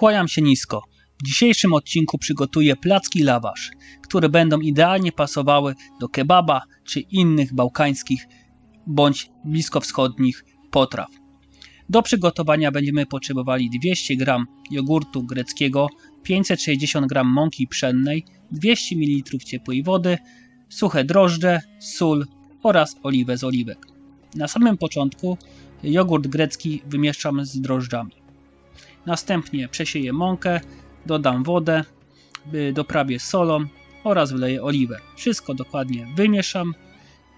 Kłaniam się nisko. W dzisiejszym odcinku przygotuję placki lawasz, które będą idealnie pasowały do kebaba czy innych bałkańskich bądź bliskowschodnich potraw. Do przygotowania będziemy potrzebowali 200 g jogurtu greckiego, 560 g mąki pszennej, 200 ml ciepłej wody, suche drożdże, sól oraz oliwę z oliwek. Na samym początku jogurt grecki wymieszczam z drożdżami. Następnie przesieję mąkę, dodam wodę, y, doprawię solą oraz wleję oliwę. Wszystko dokładnie wymieszam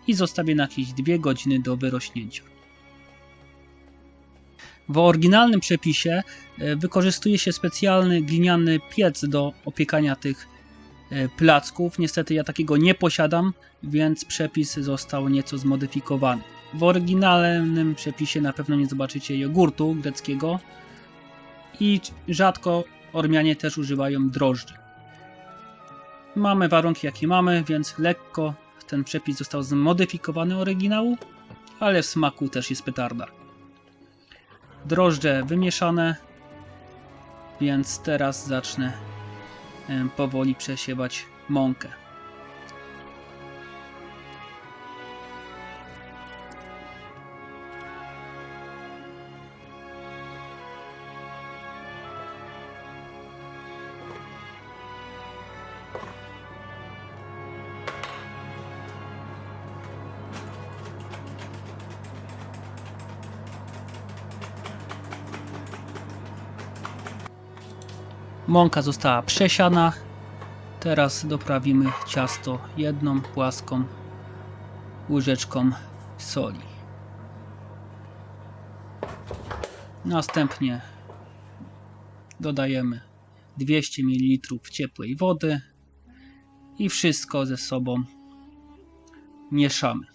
i zostawię na jakieś 2 godziny do wyrośnięcia. W oryginalnym przepisie y, wykorzystuje się specjalny gliniany piec do opiekania tych y, placków. Niestety ja takiego nie posiadam, więc przepis został nieco zmodyfikowany. W oryginalnym przepisie na pewno nie zobaczycie jogurtu greckiego i rzadko Ormianie też używają drożdży. Mamy warunki jakie mamy, więc lekko ten przepis został zmodyfikowany oryginału, ale w smaku też jest petarda. Drożdże wymieszane, więc teraz zacznę powoli przesiewać mąkę. Mąka została przesiana. Teraz doprawimy ciasto jedną płaską łyżeczką soli. Następnie dodajemy 200 ml ciepłej wody i wszystko ze sobą mieszamy.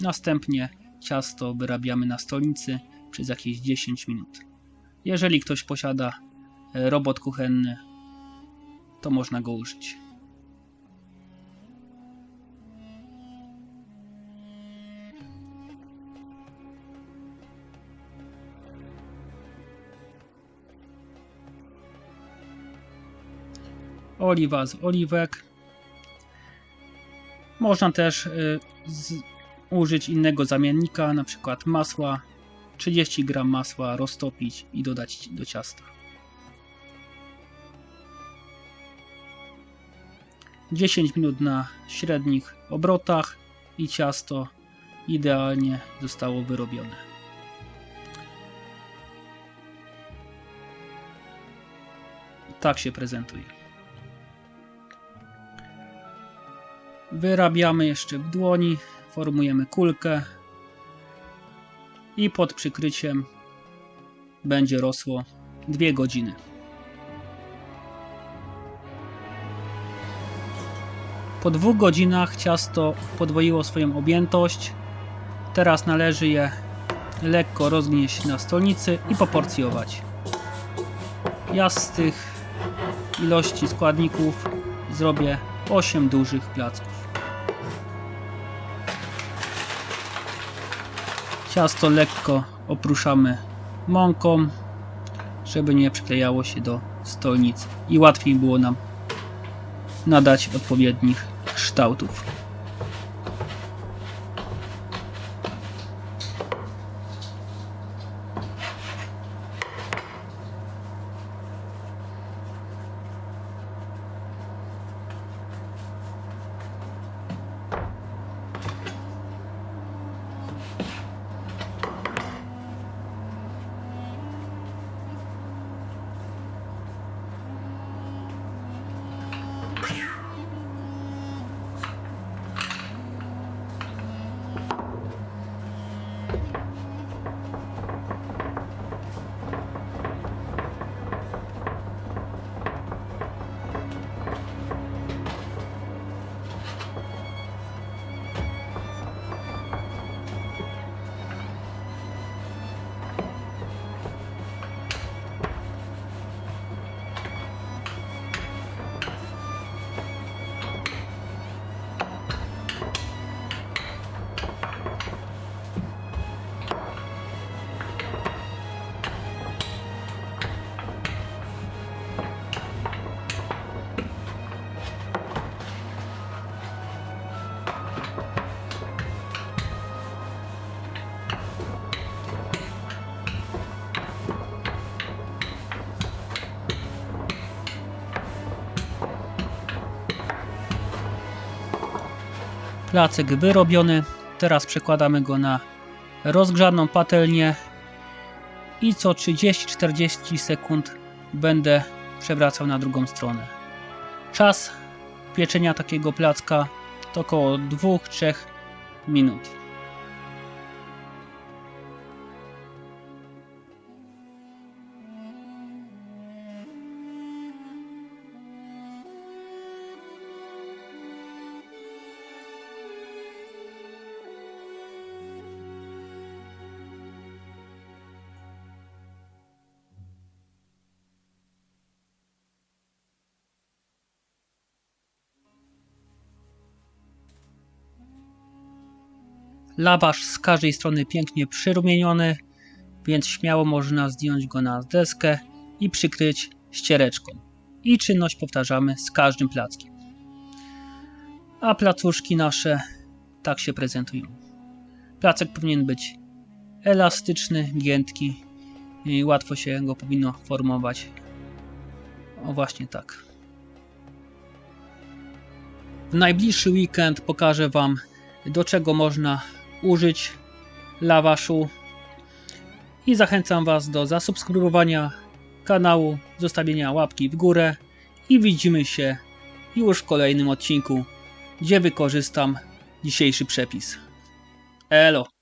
Następnie ciasto wyrabiamy na stolnicy przez jakieś 10 minut. Jeżeli ktoś posiada robot kuchenny, to można go użyć. Oliwa z oliwek. Można też y, z, użyć innego zamiennika, na przykład masła. 30 g masła roztopić i dodać do ciasta. 10 minut na średnich obrotach i ciasto idealnie zostało wyrobione. Tak się prezentuje. Wyrabiamy jeszcze w dłoni, formujemy kulkę i pod przykryciem będzie rosło 2 godziny. Po dwóch godzinach ciasto podwoiło swoją objętość. Teraz należy je lekko rozgnieść na stolnicy i poporcjować. Ja z tych ilości składników zrobię 8 dużych placków. Ciasto lekko opruszamy mąką, żeby nie przyklejało się do stolnicy i łatwiej było nam nadać odpowiednich kształtów. Placek wyrobiony. Teraz przekładamy go na rozgrzaną patelnię i co 30-40 sekund będę przewracał na drugą stronę. Czas pieczenia takiego placka to około 2-3 minut. Lawasz z każdej strony pięknie przyrumieniony, więc śmiało można zdjąć go na deskę i przykryć ściereczką. I czynność powtarzamy z każdym plackiem. A placuszki nasze tak się prezentują. Placek powinien być elastyczny, giętki i łatwo się go powinno formować. O właśnie tak. W najbliższy weekend pokażę Wam do czego można użyć lawaszu i zachęcam Was do zasubskrybowania kanału, zostawienia łapki w górę i widzimy się już w kolejnym odcinku, gdzie wykorzystam dzisiejszy przepis. Elo!